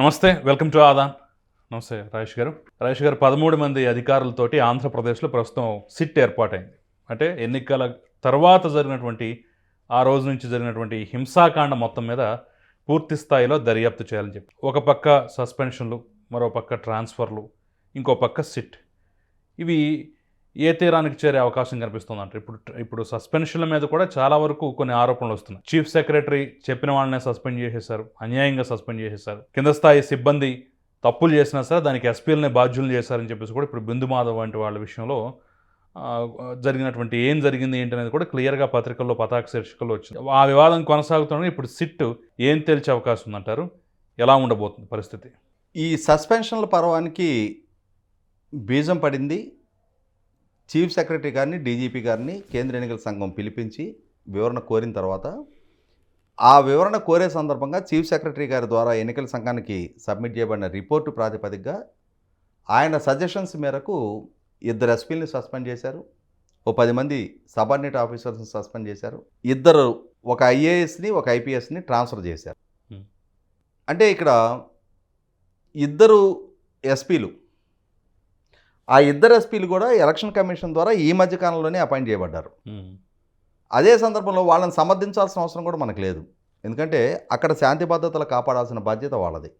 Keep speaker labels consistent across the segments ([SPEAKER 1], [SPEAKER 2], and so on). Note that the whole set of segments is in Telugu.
[SPEAKER 1] నమస్తే వెల్కమ్ టు ఆదాన్ నమస్తే రాజేష్ గారు. రాజేష్ గారు పదమూడు మంది అధికారులతోటి ఆంధ్రప్రదేశ్లో ప్రస్తుతం సిట్ ఏర్పాటైంది. అంటే ఎన్నికల తర్వాత జరిగినటువంటి ఆ రోజు నుంచి జరిగినటువంటి హింసాకాండ మొత్తం మీద పూర్తి స్థాయిలో దర్యాప్తు చేయాలని చెప్పి. ఒక పక్క సస్పెన్షన్లు మరో పక్క ట్రాన్స్ఫర్లు ఇంకో పక్క సిట్. ఇవి ఏ తీరానికి చేరే అవకాశం కనిపిస్తుంది ఇప్పుడు ఇప్పుడు సస్పెన్షన్ల మీద కూడా చాలా వరకు కొన్ని ఆరోపణలు వస్తున్నాయి. చీఫ్ సెక్రటరీ చెప్పిన వాళ్ళనే సస్పెండ్ చేసేశారు అన్యాయంగా సస్పెండ్ చేసేశారు. కింద స్థాయి సిబ్బంది తప్పులు చేసినా సరే దానికి ఎస్పీలనే బాధ్యులు చేశారని చెప్పేసి కూడా ఇప్పుడు బిందు మాధవ్ వంటి వాళ్ళ విషయంలో జరిగినటువంటి ఏం జరిగింది ఏంటి అనేది కూడా క్లియర్గా పత్రికల్లో పతాక శీర్షికల్లో వచ్చింది. ఆ వివాదం కొనసాగుతున్న ఇప్పుడు సిట్ ఏం తేల్చే అవకాశం ఉందంటారు? ఎలా ఉండబోతుంది పరిస్థితి?
[SPEAKER 2] ఈ సస్పెన్షన్ల పర్వానికి బీజం పడింది. చీఫ్ సెక్రటరీ గారిని డీజీపీ గారిని కేంద్ర ఎన్నికల సంఘం పిలిపించి వివరణ కోరిన తర్వాత ఆ వివరణ కోరే సందర్భంగా చీఫ్ సెక్రటరీ గారి ద్వారా ఎన్నికల సంఘానికి సబ్మిట్ చేయబడిన రిపోర్టు ప్రాతిపదికగా ఆయన సజెషన్స్ మేరకు ఇద్దరు ఎస్పీలని సస్పెండ్ చేశారు. ఓ పది మంది సబార్డినేట్ ఆఫీసర్స్ని సస్పెండ్ చేశారు. ఇద్దరు ఒక ఐఏఎస్ని ఒక ఐపీఎస్ని ట్రాన్స్ఫర్ చేశారు. అంటే ఇక్కడ ఇద్దరు ఎస్పీలు ఆ ఇద్దరు ఎస్పీలు కూడా ఎలక్షన్ కమిషన్ ద్వారా ఈ మధ్య కాలంలోనే అపాయింట్ చేయబడ్డారు. అదే సందర్భంలో వాళ్ళని సమర్థించాల్సిన అవసరం కూడా మనకు లేదు. ఎందుకంటే అక్కడ శాంతి భద్రతలు కాపాడాల్సిన బాధ్యత వాళ్ళది.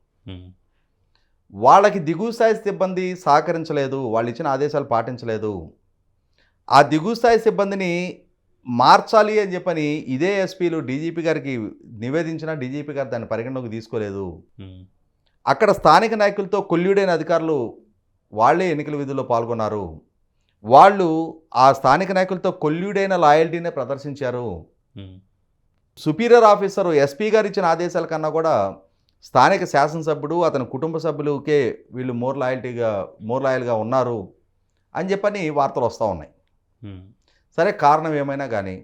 [SPEAKER 2] వాళ్ళకి దిగువ స్థాయి సిబ్బంది సహకరించలేదు వాళ్ళు ఇచ్చిన ఆదేశాలు పాటించలేదు. ఆ దిగువ స్థాయి సిబ్బందిని మార్చాలి అని చెప్పని ఇదే ఎస్పీలు డీజీపీ గారికి నివేదించిన డీజీపీ గారు దాన్ని పరిగణలోకి తీసుకోలేదు. అక్కడ స్థానిక నాయకులతో కొల్లుడైన అధికారులు వాళ్ళే ఎన్నికల విధుల్లో పాల్గొన్నారు. వాళ్ళు ఆ స్థానిక నాయకులతో కొల్లుడైన లాయల్టీనే ప్రదర్శించారు. సుపీరియర్ ఆఫీసర్ ఎస్పీ గారు ఇచ్చిన ఆదేశాల కన్నా కూడా స్థానిక శాసనసభ్యుడు అతని కుటుంబ సభ్యులకే వీళ్ళు మోర్ లాయల్టీగా మోర్ లాయల్గా ఉన్నారు అని చెప్పని వార్తలు వస్తూ ఉన్నాయి. సరే కారణం ఏమైనా కానీ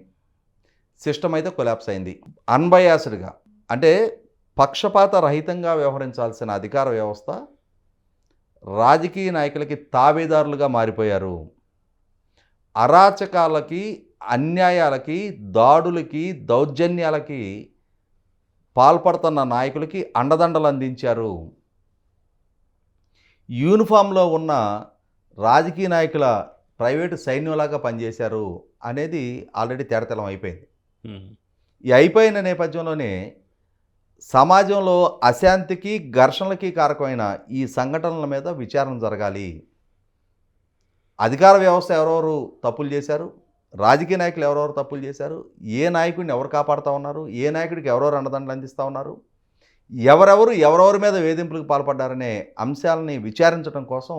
[SPEAKER 2] సిస్టమ్ అయితే కొలాప్స్ అయింది. అన్బయాస్డ్గా అంటే పక్షపాత రహితంగా వ్యవహరించాల్సిన అధికార వ్యవస్థ రాజకీయ నాయకులకి తాబేదారులుగా మారిపోయారు. అరాచకాలకి అన్యాయాలకి దాడులకి దౌర్జన్యాలకి పాల్పడుతున్న నాయకులకి అండదండలు అందించారు. యూనిఫామ్లో ఉన్న రాజకీయ నాయకుల ప్రైవేటు సైన్యంలాగా పనిచేశారు అనేది ఆల్రెడీ తేడతెలం అయిపోయింది. ఈ అయిపోయిన నేపథ్యంలోనే సమాజంలో అశాంతికి ఘర్షణలకి కారకమైన ఈ సంఘటనల మీద విచారణ జరగాలి. అధికార వ్యవస్థ ఎవరెవరు తప్పులు చేశారు? రాజకీయ నాయకులు ఎవరెవరు తప్పులు చేశారు? ఏ నాయకుడిని ఎవరు కాపాడుతూ ఉన్నారు? ఏ నాయకుడికి ఎవరెవరు అండదండలు అందిస్తూ ఉన్నారు? ఎవరెవరు ఎవరెవరి మీద వేధింపులకు పాల్పడ్డారనే అంశాలని విచారించడం కోసం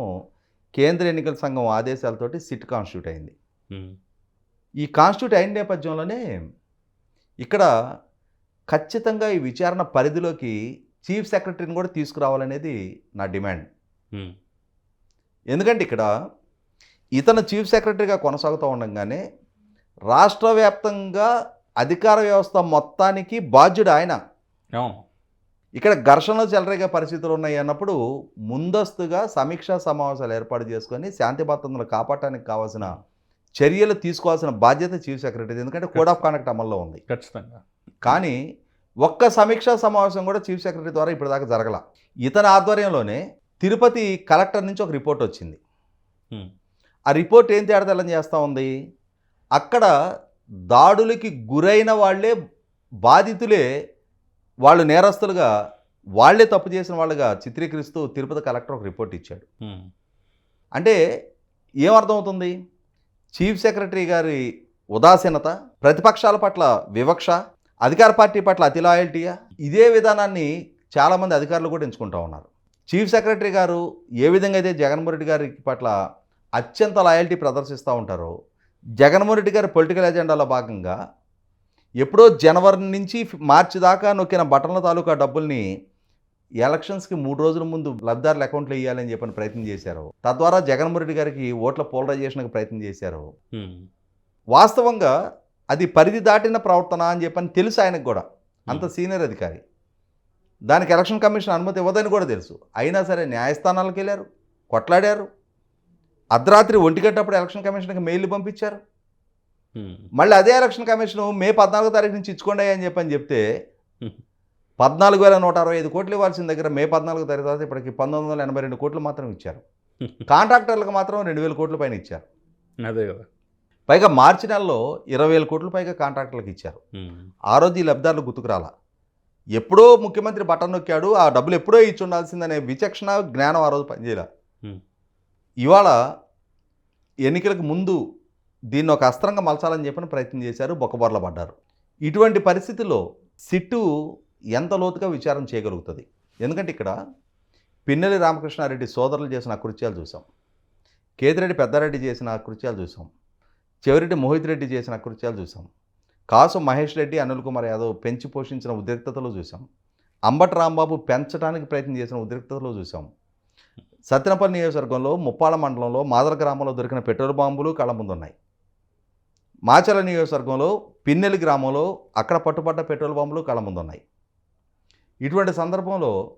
[SPEAKER 2] కేంద్ర ఎన్నికల సంఘం ఆదేశాలతోటి సిట్ కాన్స్టిట్యూట్ అయింది. ఈ కాన్స్టిట్యూట్ అయిన నేపథ్యంలోనే ఇక్కడ ఖచ్చితంగా ఈ విచారణ పరిధిలోకి చీఫ్ సెక్రటరీని కూడా తీసుకురావాలనేది నా డిమాండ్. ఎందుకంటే ఇక్కడ ఇతను చీఫ్ సెక్రటరీగా కొనసాగుతూ ఉండగానే రాష్ట్ర వ్యాప్తంగా అధికార వ్యవస్థ మొత్తానికి బాధ్యుడు ఆయన. ఇక్కడ ఘర్షణలు చెలరేగే పరిస్థితులు ఉన్నాయి అన్నప్పుడు ముందస్తుగా సమీక్షా సమావేశాలు ఏర్పాటు చేసుకొని శాంతి భద్రతలు కాపాడటానికి కావాల్సిన చర్యలు తీసుకోవాల్సిన బాధ్యత చీఫ్ సెక్రటరీ ఎందుకంటే కోడ్ ఆఫ్ కాండక్ట్ అమల్లో ఉంది.
[SPEAKER 1] ఖచ్చితంగా.
[SPEAKER 2] కానీ ఒక్క సమీక్షా సమావేశం కూడా చీఫ్ సెక్రటరీ ద్వారా ఇప్పటిదాకా జరగల. ఇతని ఆధ్వర్యంలోనే తిరుపతి కలెక్టర్ నుంచి ఒక రిపోర్ట్ వచ్చింది. ఆ రిపోర్ట్ ఏం తేడతెల్లం చేస్తూ ఉంది? అక్కడ దాడులకి గురైన వాళ్ళే బాధితులే వాళ్ళు నేరస్తులుగా వాళ్ళే తప్పు చేసిన వాళ్ళుగా చిత్రీకరిస్తూ తిరుపతి కలెక్టర్ ఒక రిపోర్ట్ ఇచ్చాడు. అంటే ఏమర్థమవుతుంది? చీఫ్ సెక్రటరీ గారి ఉదాసీనత ప్రతిపక్షాల పట్ల వివక్ష అధికార పార్టీ పట్ల అతి లాయల్టీయా ఇదే విధానాన్ని చాలామంది అధికారులు కూడా ఎంచుకుంటూ ఉన్నారు. చీఫ్ సెక్రటరీ గారు ఏ విధంగా అయితే జగన్మోహన్ రెడ్డి గారి పట్ల అత్యంత లాయల్టీ ప్రదర్శిస్తూ ఉంటారో జగన్మోహన్ రెడ్డి గారి పొలిటికల్ ఎజెండాలో భాగంగా ఎప్పుడో జనవరి నుంచి మార్చి దాకా నొక్కిన బటన్ల తాలూకా డబ్బుల్ని ఎలక్షన్స్కి మూడు రోజుల ముందు లబ్ధిదారుల అకౌంట్లో వేయాలని చెప్పని ప్రయత్నం చేశారు. తద్వారా జగన్మోహన్ రెడ్డి గారికి ఓట్ల పోలరైజేషన్కి ప్రయత్నం చేశారు. వాస్తవంగా అది పరిధి దాటిన ప్రవర్తన అని చెప్పని తెలుసు ఆయనకు కూడా. అంత సీనియర్ అధికారి. దానికి ఎలక్షన్ కమిషన్ అనుమతి ఇవ్వదని కూడా తెలుసు. అయినా సరే న్యాయస్థానాలకు వెళ్ళారు కొట్లాడారు. అర్ధరాత్రి ఒంటిగట్టప్పుడు ఎలక్షన్ కమిషన్కి మెయిల్ పంపించారు. మళ్ళీ అదే ఎలక్షన్ కమిషన్ మే పద్నాలుగో తారీఖు నుంచి ఇచ్చుకోండి అని చెప్పని చెప్తే. పద్నాలుగు వేల నూట అరవై ఐదు కోట్లు ఇవ్వాల్సిన దగ్గర మే పద్నాలుగు తారీఖు తర్వాత ఇప్పటికి పంతొమ్మిది వందల ఎనభై రెండు కోట్లు మాత్రం ఇచ్చారు. కాంట్రాక్టర్లకు మాత్రం రెండు వేల కోట్ల పైన ఇచ్చారు.
[SPEAKER 1] అదే కదా.
[SPEAKER 2] పైగా మార్చి నెలలో ఇరవై వేల కోట్ల పైగా కాంట్రాక్టర్లకు ఇచ్చారు. ఆ రోజు ఈ లబ్ధారులు గుర్తుకురాల ఎప్పుడో ముఖ్యమంత్రి బటన్ నొక్కాడు ఆ డబ్బులు ఎప్పుడో ఇచ్చి ఉండాల్సిందనే విచక్షణ జ్ఞానం ఆ రోజు పనిచేయాల. ఇవాళ ఎన్నికలకు ముందు దీన్ని ఒక అస్త్రంగా మలచాలని చెప్పిన ప్రయత్నం చేశారు బొక్కబొర్ల పడ్డారు. ఇటువంటి పరిస్థితుల్లో సిట్టు ఎంత లోతుగా విచారం చేయగలుగుతుంది? ఎందుకంటే ఇక్కడ పిన్నెల్లి రామకృష్ణారెడ్డి సోదరులు చేసిన అకృత్యాలు చూసాం. కేతిరెడ్డి పెద్దారెడ్డి చేసిన అకృత్యాలు చూసాం. చివరిటి మోహిత్ రెడ్డి చేసిన అకృత్యాలు చూసాం. కాసు మహేష్ రెడ్డి అనిల్ కుమార్ యాదవ్ పెంచి పోషించిన ఉద్రిక్తతలో చూసాం. అంబట రాంబాబు పెంచడానికి ప్రయత్నం చేసిన ఉద్రిక్తతలో చూసాం. సత్యనపల్లి నియోజకవర్గంలో ముప్పాల మండలంలో మాదర గ్రామంలో దొరికిన పెట్రోల్ బాంబులు కళ్ళ ముందున్నాయి. మాచల నియోజకవర్గంలో పిన్నెలి గ్రామంలో అక్కడ పట్టుబడ్డ పెట్రోల్ బాంబులు కళ్ళ ముందున్నాయి. ఇటువంటి సందర్భంలో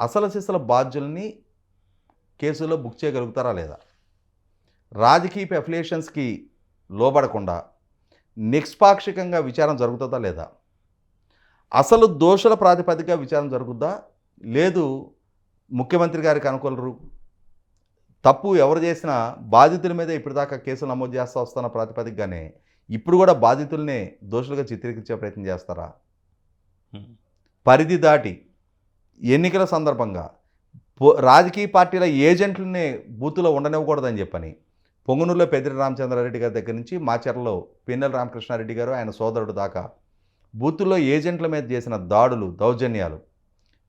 [SPEAKER 2] అసలు సిసల బాధ్యుల్ని కేసులో బుక్ చేయగలుగుతారా లేదా? రాజకీయ అఫిలియేషన్స్కి లోబడకుండా నిష్పాక్షికంగా విచారణ జరుగుతుందా లేదా? అసలు దోషుల ప్రాతిపదిక విచారణ జరుగుద్దా? లేదు ముఖ్యమంత్రి గారికి అనుకూలరు. తప్పు ఎవరు చేసినా బాధితుల మీద ఇప్పటిదాకా కేసులు నమోదు చేస్తూ వస్తున్న ప్రాతిపదికగానే ఇప్పుడు కూడా బాధితుల్నే దోషులుగా చిత్రీకరించే ప్రయత్నం చేస్తారా. పరిధి దాటి ఎన్నికల సందర్భంగా రాజకీయ పార్టీల ఏజెంట్లనే బూతులో ఉండనివ్వకూడదని చెప్పని పొంగునూరులో పెద్దిరి రామచంద్రారెడ్డి గారి దగ్గర నుంచి మాచర్లో పిన్నెల రామకృష్ణారెడ్డి గారు ఆయన సోదరుడు దాకా బూతుల్లో ఏజెంట్ల మీద చేసిన దాడులు దౌర్జన్యాలు.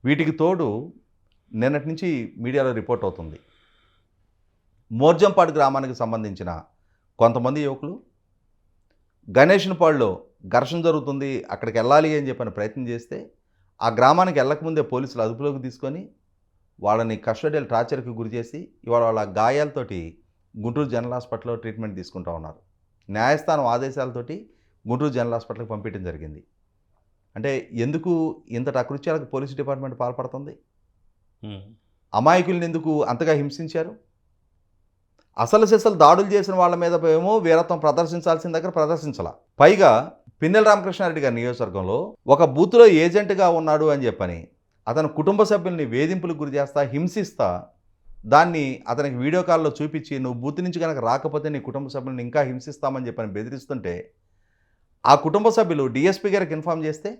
[SPEAKER 2] వీటికి తోడు నిన్నటి నుంచి మీడియాలో రిపోర్ట్ అవుతుంది. మోర్జంపాడు గ్రామానికి సంబంధించిన కొంతమంది యువకులు గణేష్నపాడులో ఘర్షణ జరుగుతుంది అక్కడికి వెళ్ళాలి అని చెప్పని ప్రయత్నం చేస్తే ఆ గ్రామానికి వెళ్ళకముందే పోలీసులు అదుపులోకి తీసుకొని వాళ్ళని కస్టడీలు టార్చర్కి గురి చేసి ఇవాళ వాళ్ళ గాయాలతోటి గుంటూరు జనరల్ హాస్పిటల్లో ట్రీట్మెంట్ తీసుకుంటా ఉన్నారు. న్యాయస్థానం ఆదేశాలతోటి గుంటూరు జనరల్ హాస్పిటల్కి పంపించడం జరిగింది. అంటే ఎందుకు ఇంతటి అకృత్యాలకు పోలీస్ డిపార్ట్మెంట్ పాల్పడుతుంది. అమాయకుల్ని ఎందుకు అంతగా హింసించారు? అసలు సిసలు దాడులు చేసిన వాళ్ళ మీద ఏమో వీరత్వం ప్రదర్శించాల్సిన దగ్గర ప్రదర్శించాల. పైగా పిన్నెల రామకృష్ణారెడ్డి గారి నియోజకవర్గంలో ఒక బూత్లో ఏజెంట్గా ఉన్నాడు అని చెప్పని అతని కుటుంబ సభ్యుల్ని వేధింపులకు గురి చేస్తా హింసిస్తా దాన్ని అతనికి వీడియో కాల్లో చూపించి నువ్వు బూత్ నుంచి కనుక రాకపోతే నీ కుటుంబ సభ్యులను ఇంకా హింసిస్తామని చెప్పని బెదిరిస్తుంటే ఆ కుటుంబ సభ్యులు డిఎస్పీ గారికి ఇన్ఫామ్ చేస్తే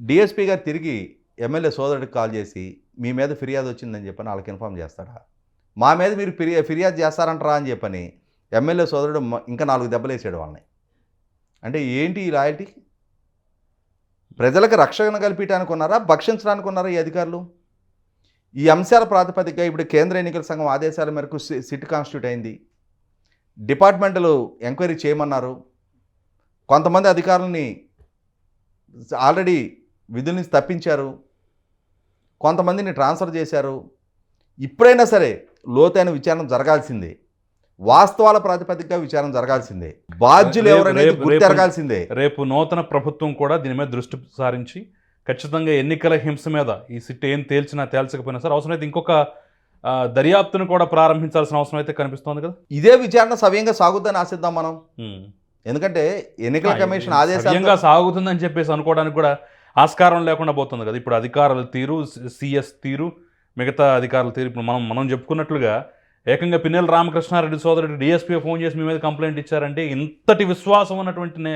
[SPEAKER 2] డిఎస్పీ గారు తిరిగి ఎమ్మెల్యే సోదరుడికి కాల్ చేసి మీ మీద ఫిర్యాదు వచ్చిందని చెప్పని వాళ్ళకి ఇన్ఫామ్ చేస్తాడా? మా మీద మీరు ఫిర్యా ఫిర్యాదు చేస్తారంటారా? అని చెప్పని ఎమ్మెల్యే సోదరుడు ఇంకా నాలుగు దెబ్బలు వేసాడు వాళ్ళని. అంటే ఏంటి ఈ లాయల్టీ ప్రజలకు రక్షణ కల్పించడానికి ఉన్నారా? భక్షించడానికి ఉన్నారా ఈ అధికారులు? ఈ అంశాల ప్రాతిపదిక ఇప్పుడు కేంద్ర ఎన్నికల సంఘం ఆదేశాల మేరకు సి- సిట్ కాన్స్టిట్యూట్ అయింది. డిపార్ట్మెంటల్ ఎంక్వైరీ చేయమన్నారు. కొంతమంది అధికారులని ఆల్రెడీ విధుల నుంచి తప్పించారు. కొంతమందిని ట్రాన్స్ఫర్ చేశారు. ఇప్పుడైనా సరే లోతైన విచారణ జరగాల్సిందే. వాస్తవాల ప్రాతిపదికగా విచారణ జరగాల్సిందే. బాధ్యులు ఎవరనేది
[SPEAKER 1] రేపు-
[SPEAKER 2] గుర్తెరగాల్సిందే
[SPEAKER 1] రేపు నూతన ప్రభుత్వం కూడా దీని మీద దృష్టి సారించి ఖచ్చితంగా ఎన్నికల హింస మీద ఈ సిట్ ఏం తేల్చినా తేల్చకపోయినా సరే అవసరమైతే ఇంకొక దర్యాప్తును కూడా ప్రారంభించాల్సిన అవసరం అయితే కనిపిస్తోంది కదా?
[SPEAKER 2] ఇదే విచారణ సవ్యంగా సాగుద్దని ఆశిద్దాం మనం. ఎందుకంటే ఎన్నికల కమిషన్ ఆదేశాలు
[SPEAKER 1] సవ్యంగా సాగుతుందని చెప్పేసి అనుకోవడానికి కూడా ఆస్కారం లేకుండా పోతుంది కదా. ఇప్పుడు అధికారుల తీరు సిఎస్ తీరు మిగతా అధికారుల తీరు ఇప్పుడు మనం మనం చెప్పుకున్నట్లుగా ఏకంగా పిన్నెల రామకృష్ణారెడ్డి సోదరుడు డిఎస్పీ ఫోన్ చేసి మీ మీద కంప్లైంట్ ఇచ్చారంటే ఇంతటి విశ్వాసం ఉన్నటువంటి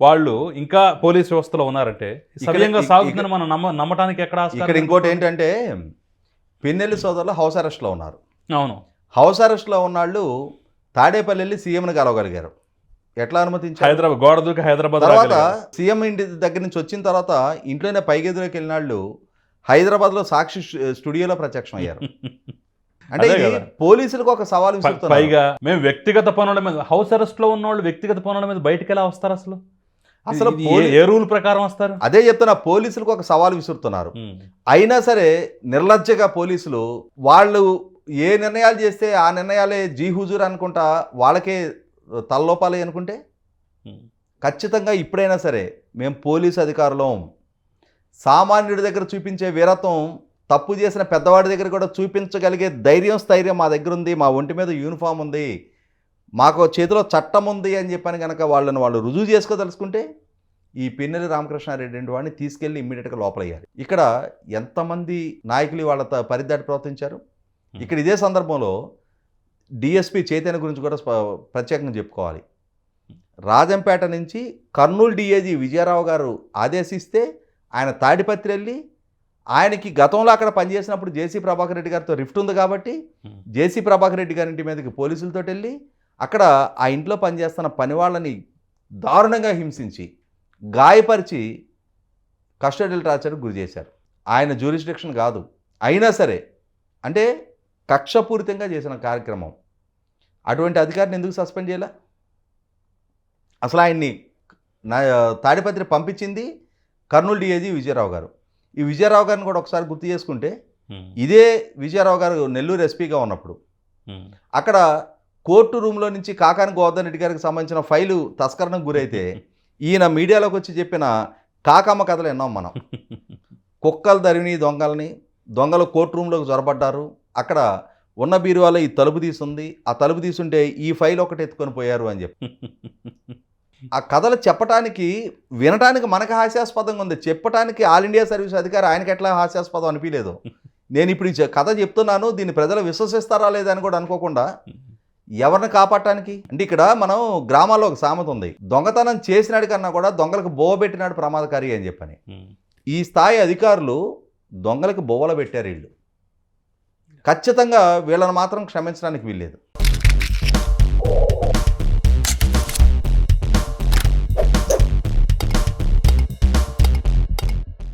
[SPEAKER 1] వాళ్ళు ఇంకా పోలీస్ వ్యవస్థలో ఉన్నారంటే సవ్యంగా సాగుతుందని మనం నమ్మ నమ్మటానికి ఎక్కడ
[SPEAKER 2] ఇక్కడ ఇంకోటి ఏంటంటే పిన్నెల్లి సోదరులు హౌస్ అరెస్ట్లో ఉన్నారు.
[SPEAKER 1] అవును.
[SPEAKER 2] హౌస్ అరెస్ట్లో ఉన్నాళ్ళు తాడేపల్లి వెళ్ళి సీఎంని కలవగలిగారు. ఎట్లా అనుమతించారు?
[SPEAKER 1] హైదరాబాద్ గోడ దూకి హైదరాబాద్
[SPEAKER 2] తర్వాత. సీఎం ఇంటి దగ్గర నుంచి వచ్చిన తర్వాత ఇంట్లోనే పైగెదురుకి వెళ్ళినాళ్ళు హైదరాబాద్లో సాక్షి స్టు- స్టూడియోలో ప్రత్యక్షం అయ్యారు. అంటే. పోలీసులకు ఒక సవాల్
[SPEAKER 1] పైగా మేము వ్యక్తిగత పనుల మీద హౌస్ అరెస్ట్లో ఉన్న వాళ్ళు వ్యక్తిగత పనుల మీద బయటికి ఎలా వస్తారు అసలు?
[SPEAKER 2] అసలు
[SPEAKER 1] ఏ- రూల్ ప్రకారం వస్తారు?
[SPEAKER 2] అదే చెప్తున్నా పోలీసులకు ఒక సవాల్ విసురుతున్నారు. అయినా సరే నిర్లజ్జగా పోలీసులు వాళ్ళు ఏ నిర్ణయాలు చేస్తే ఆ నిర్ణయాలే జీ హుజూర్ అనుకుంటా వాళ్ళకే తలలోపాలి అనుకుంటే. ఖచ్చితంగా ఇప్పుడైనా సరే మేము పోలీసు అధికారులం. సామాన్యుడి దగ్గర చూపించే వీరత్వం తప్పు చేసిన పెద్దవాడి దగ్గర కూడా చూపించగలిగే ధైర్యం స్థైర్యం మా దగ్గర ఉంది మా ఒంటి మీద యూనిఫామ్ ఉంది. మాకు చేతిలో చట్టం ఉంది అని చెప్పని కనుక వాళ్ళని వాళ్ళు రుజువు చేసుకోదలుచుకుంటే ఈ పిన్నెల రామకృష్ణారెడ్డి అనే వాడిని తీసుకెళ్ళి ఇమ్మీడియట్గా లోపలయ్యారు ఇక్కడ ఎంతమంది నాయకులు వాళ్ళ పరిదాటి ప్రవర్తించారు? ఇక్కడ ఇదే సందర్భంలో డిఎస్పి చైతన్య గురించి కూడా ప్రత్యేకంగా చెప్పుకోవాలి. రాజంపేట నుంచి కర్నూలు డిఏజీ విజయరావు గారు ఆదేశిస్తే ఆయన తాడిపత్రి వెళ్ళి ఆయనకి గతంలో అక్కడ పనిచేసినప్పుడు జేసీ ప్రభాకర్ రెడ్డి గారితో రిఫ్ట్ ఉంది కాబట్టి. జేసీ ప్రభాకర్ రెడ్డి గారి ఇంటి మీదకి పోలీసులతో వెళ్ళి అక్కడ ఆ ఇంట్లో పనిచేస్తున్న పని వాళ్ళని దారుణంగా హింసించి గాయపరిచి కస్టడియల్ టార్చర్కి గురి చేశారు. ఆయన జ్యూరిస్డిక్షన్ కాదు. అయినా సరే అంటే కక్షపూరితంగా చేసిన కార్యక్రమం. అటువంటి అధికారిని ఎందుకు సస్పెండ్ చేయాల? అసలు ఆయన్ని నా తాడిపత్రి పంపించింది కర్నూలు డిఏజీ విజయరావు గారు. ఈ విజయరావు గారిని కూడా ఒకసారి గుర్తు చేసుకుంటే. ఇదే విజయరావు గారు నెల్లూరు ఎస్పీగా ఉన్నప్పుడు. అక్కడ కోర్టు రూమ్లో నుంచి కాకాని గోవర్ధన్ రెడ్డి గారికి సంబంధించిన ఫైలు తస్కరణకు గురైతే ఈయన మీడియాలోకి వచ్చి చెప్పిన కాకమ్మ కథలు విన్నాం మనం. కుక్కలు తరిమి దొంగల్ని దొంగలు కోర్టు రూమ్లోకి జొరబడ్డారు. అక్కడ ఉన్న బీరువాలో ఈ తలుపు తీసుంది. ఆ తలుపు తీసుంటే ఈ ఫైల్ ఒకటి ఎత్తుకొని పోయారు అని చెప్పి. ఆ కథలు చెప్పటానికి వినటానికి మనకు హాస్యాస్పదంగా ఉంది. చెప్పటానికి ఆల్ ఇండియా సర్వీస్ అధికారి ఆయనకి ఎట్లా హాస్యాస్పదం అనిపించలేదు. నేను ఇప్పుడు ఈ కథ చెప్తున్నాను. దీన్ని ప్రజలు విశ్వసిస్తారా లేదా అని కూడా అనుకోకుండా ఎవరిని కాపాడటానికి? అంటే ఇక్కడ మనం గ్రామాల్లో ఒక సామెత ఉంది. దొంగతనం చేసినాడు కన్నా కూడా దొంగలకు బోవ పెట్టినాడు ప్రమాదకారి అని చెప్పని. ఈ స్థాయి అధికారులు దొంగలకు బొవ్వలు పెట్టారు వీళ్ళు. ఖచ్చితంగా వీళ్ళని మాత్రం క్షమించడానికి వీల్లేదు.